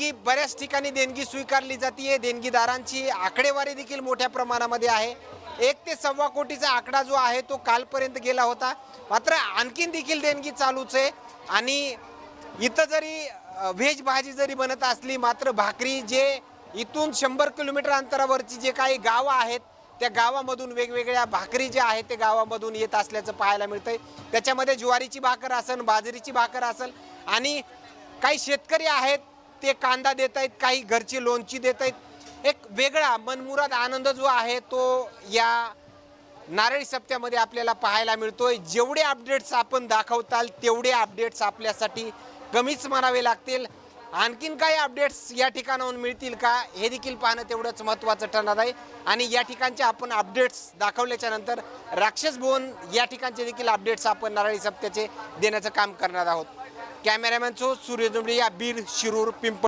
देणगी बऱ्याच ठिकाणी देणगी स्वीकारली जाते देणगीदारांची आकडेवारी देखील मोठ्या प्रमाणामध्ये आहे. एक ते सव्वा कोटीचा आकडा जो आहे तो कालपर्यंत गेला होता. मात्र आणखीन देखील देणगी चालूच आहे. आणि इथं जरी व्हेज भाजी जरी बनत असली मात्र भाकरी जे इथून शंभर किलोमीटर अंतरावरची जे काही गावं आहेत त्या गावामधून वेगवेगळ्या भाकरी ज्या आहेत ते गावामधून येत असल्याचं पाहायला मिळतंय. त्याच्यामध्ये ज्वारीची भाकर असेल बाजरीची भाकर असेल आणि काही शेतकरी आहेत ते कांदा देत आहेत काही घरची लोणची देत आहेत एक वेगळा मनमुराद आनंद जो आहे तो या नारळी सप्त्यामध्ये आपल्याला पाहायला मिळतोय. जेवढे अपडेट्स आपण दाखवताल तेवढे अपडेट्स आपल्यासाठी कमीच म्हणावे लागतील. आणखीन काही अपडेट्स या ठिकाणाहून मिळतील का हे देखील पाहणं तेवढंच महत्त्वाचं ठरणार आहे. आणि या ठिकाणचे आपण अपडेट्स दाखवल्याच्या नंतर राक्षस भुवन या ठिकाणचे देखील अपडेट्स आपण नारळी सप्त्याचे देण्याचं काम करणार आहोत. कॅमेरामॅन सो सूर्य जुंबडे या बीड शिरूर पिंपळ